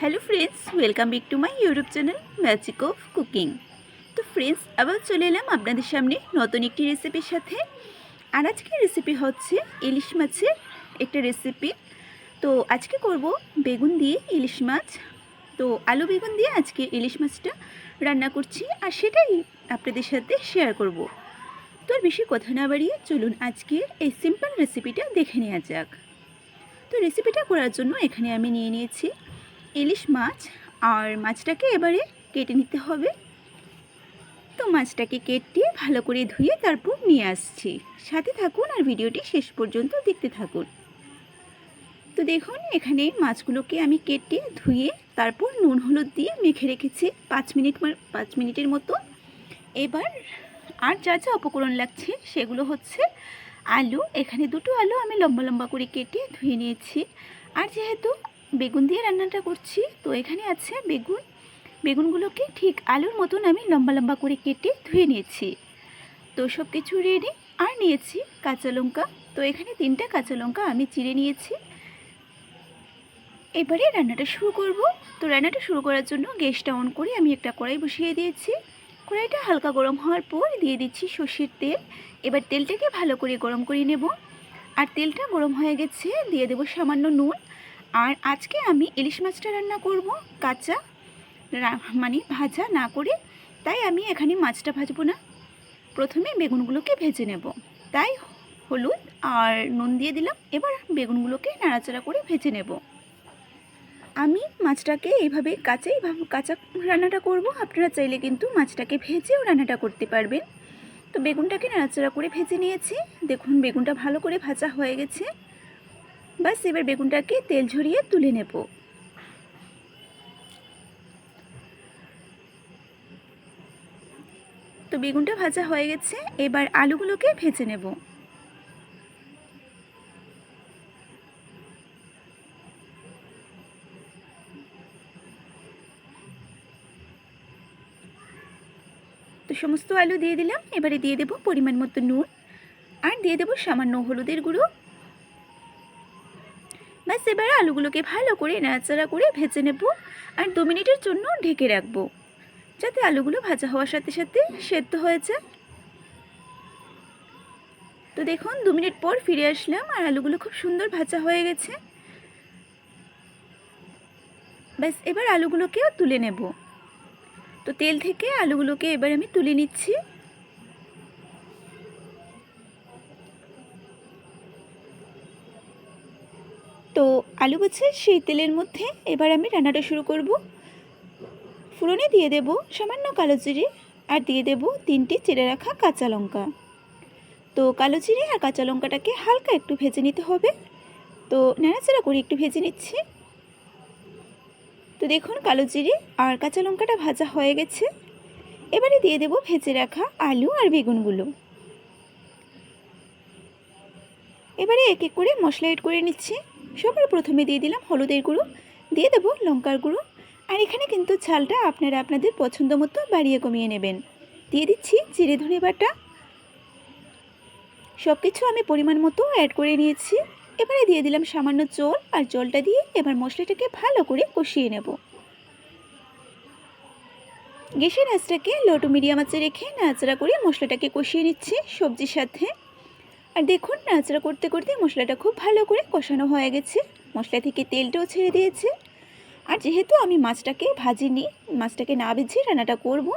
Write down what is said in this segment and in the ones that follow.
Hello friends welcome back to my YouTube channel magic of cooking তো friends আবার চলে এলাম আপনাদের সামনে নতুন একটি রেসিপির সাথে। আর আজকের রেসিপি হচ্ছে ইলিশ মাছের একটা রেসিপি তো আজকে করব বেগুন দিয়ে ইলিশ মাছ। তো আলু বেগুন দিয়ে আজকে ইলিশ মাছটা রান্না করছি আর সেটাই আপনাদের সাথে শেয়ার করব। তো আর বেশি কথা না বাড়িয়ে চলুন আজকে এই সিম্পল রেসিপিটা দেখে নেওয়া যাক। তো রেসিপিটা করার জন্য এখানে আমি নিয়ে নিয়েছি ইলিশ মাছ আর মাছটাকে এবারে কেটে নিতে হবে। তো মাছটাকে কেটে ভালো করে ধুয়ে তারপর নিয়ে আসছি। সাথে থাকুন আর ভিডিওটি শেষ পর্যন্ত দেখতে থাকুন। তো দেখুন, এখানে মাছগুলোকে আমি কেটে ধুয়ে তারপর নুন হলুদ দিয়ে মেখে রেখেছি পাঁচ মিনিট পাঁচ মিনিটের মতো। এবার আর যা যা উপকরণ লাগছে সেগুলো হচ্ছে আলু। এখানে দুটো আলু আমি লম্বা লম্বা করে কেটে ধুয়ে নিয়েছি। আর যেহেতু বেগুন দিয়ে রান্নাটা করছি। তো এখানে আছে বেগুন। বেগুনগুলোকে ঠিক আলুর মতন আমি লম্বা লম্বা করে কেটে ধুয়ে নিয়েছি। তো সব কিছু রেডি আর নিয়েছি কাঁচা লঙ্কা। তো এখানে তিনটা কাঁচা লঙ্কা আমি চিড়ে নিয়েছি। এবারে রান্নাটা শুরু করব। তো রান্নাটা শুরু করার জন্য গ্যাসটা অন করে আমি একটা কড়াই বসিয়ে দিয়েছি। কড়াইটা হালকা গরম হওয়ার পর দিয়ে দিচ্ছি সর্ষের তেল। এবার তেলটাকে ভালো করে গরম করে নেব। আর তেলটা গরম হয়ে গেছে, দিয়ে দেবো সামান্য নুন। আর আজকে আমি ইলিশ মাছটা রান্না করব, কাঁচা মানে ভাজা না করে। তাই আমি এখানে মাছটা ভাজবো না। প্রথমে বেগুনগুলোকে ভেজে নেব। তাই হলুদ আর নুন দিয়ে দিলাম। এবার বেগুনগুলোকে নাড়াচাড়া করে ভেজে নেব। আমি মাছটাকে এইভাবে কাঁচাই ভাব- কাঁচা রান্নাটা করব। আপনারা চাইলে কিন্তু মাছটাকে ভেজেও রান্নাটা করতে পারবেন। তো বেগুনটাকে নাড়াচাড়া করে ভেজে নিয়েছি। দেখুন, বেগুনটা ভালো করে ভাজা হয়ে গেছে। বাস এবার বেগুনটাকে তেল ঝরিয়ে তুলে নেব। তো বেগুনটা ভাজা হয়ে গেছে, এবার আলুগুলোকে ভেজে নেব। তো সমস্ত আলু দিয়ে দিলাম, এবারে দিয়ে দেব পরিমাণ মতো নুন, আর দিয়ে দেব সামান্য হলুদের গুঁড়ো। ব্যাস, এবার আলুগুলোকে ভালো করে নাড়াচাড়া করে ভেজে নেব আর দু মিনিটের জন্য ঢেকে রাখব, যাতে আলুগুলো ভাজা হওয়ার সাথে সাথে সেদ্ধ হয়ে যায়। তো দেখুন, দু মিনিট পর ফিরে আসলাম আর আলুগুলো খুব সুন্দর ভাজা হয়ে গেছে। ব্যাস, এবার আলুগুলোকেও তুলে নেব। তো তেল থেকে আলুগুলোকে এবার আমি তুলে নিচ্ছি। তো আলু গুছে সেই তেলের মধ্যে এবার আমি রান্নাটা শুরু করব। ফোড়নে দিয়ে দেব সামান্য কালো জিরে আর দিয়ে দেব তিনটে চিড়ে রাখা কাঁচা লঙ্কা। তো কালো জিরে আর কাঁচা লঙ্কাটাকে হালকা একটু ভেজে নিতে হবে। তো নাড়াচাড়া করে একটু ভেজে নিচ্ছি। তো দেখুন কালো জিরে আর কাঁচা লঙ্কাটা ভাজা হয়ে গেছে। এবারে দিয়ে দেব ভেজে রাখা আলু আর বেগুনগুলো। এবারে এক এক করে মশলা এড করে নিচ্ছি। সবার প্রথমে দিয়ে দিলাম হলুদের গুঁড়ো। দিয়ে দেবো লঙ্কার গুঁড়ো। আর এখানে কিন্তু ঝালটা আপনারা আপনাদের পছন্দ মতো বাড়িয়ে কমিয়ে নেবেন। দিয়ে দিচ্ছি জিরে ধনে বাটা। সব কিছু আমি পরিমাণ মতো অ্যাড করে নিয়েছি। এবারে দিয়ে দিলাম সামান্য জল আর জলটা দিয়ে এবার মশলাটাকে ভালো করে কষিয়ে নেব। গ্যাসের আঁচটাকে লো মিডিয়াম আঁচে রেখে নাচড়া করে মশলাটাকে কষিয়ে নিচ্ছি সবজির সাথে। আর দেখুন, নাড়াচাড়া করতে করতে মশলাটা খুব ভালো করে কষানো হয়ে গেছে। মশলা থেকে তেলটাও ছেড়ে দিয়েছে। আর যেহেতু আমি মাছটাকে ভাজিনি, মাছটাকে না ভেজে রান্নাটা করব,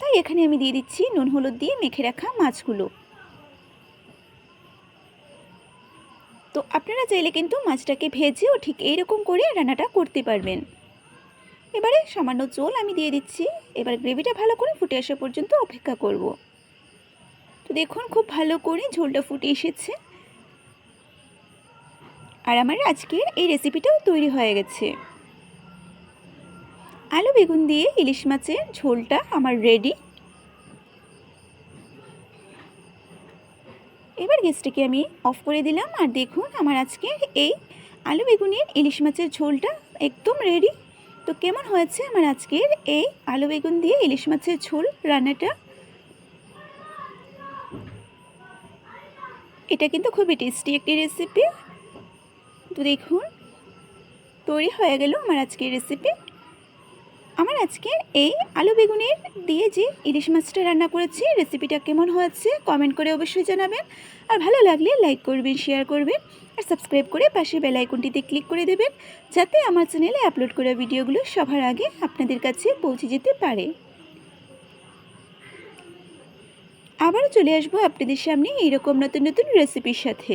তাই এখানে আমি দিয়ে দিচ্ছি নুন হলুদ দিয়ে মেখে রাখা মাছগুলো। তো আপনারা চাইলে কিন্তু মাছটাকে ভেজেও ঠিক এইরকম করে রান্নাটা করতে পারবেন। এবারে সামান্য জল আমি দিয়ে দিচ্ছি। এবার গ্রেভিটা ভালো করে ফুটে আসা পর্যন্ত অপেক্ষা করব। তো দেখুন, খুব ভালো করে ঝোলটা ফুটে এসেছে। আর আমার আজকের এই রেসিপিটাও তৈরি হয়ে গেছে। আলু বেগুন দিয়ে ইলিশ মাছের ঝোলটা আমার রেডি এবার গ্যাসটাকে আমি অফ করে দিলাম। আর দেখুন, আমার আজকের এই আলু বেগুনের ইলিশ মাছের ঝোলটা একদম রেডি তো কেমন হয়েছে আমার আজকের এই আলু বেগুন দিয়ে ইলিশ মাছের ঝোল রান্নাটা? এটা কিন্তু খুবই টেস্টি একটি রেসিপি তো দেখুন, তৈরি হয়ে গেল আমার আজকের রেসিপি আমার আজকে এই আলু বেগুনের দিয়ে যে ইলিশ মাছটা রান্না করেছি রেসিপিটা কেমন হয়েছে কমেন্ট করে অবশ্যই জানাবেন। আর ভালো লাগলে লাইক করবেন শেয়ার করবেন। আর সাবস্ক্রাইব করে পাশে বেল আইকনটিতে ক্লিক করে দেবেন, যাতে আমার চ্যানেলে আপলোড করা ভিডিওগুলো সবার আগে আপনাদের কাছে পৌঁছে যেতে পারে। আবারও চলে আসব আপনাদের সামনে এইরকম নতুন নতুন রেসিপির সাথে।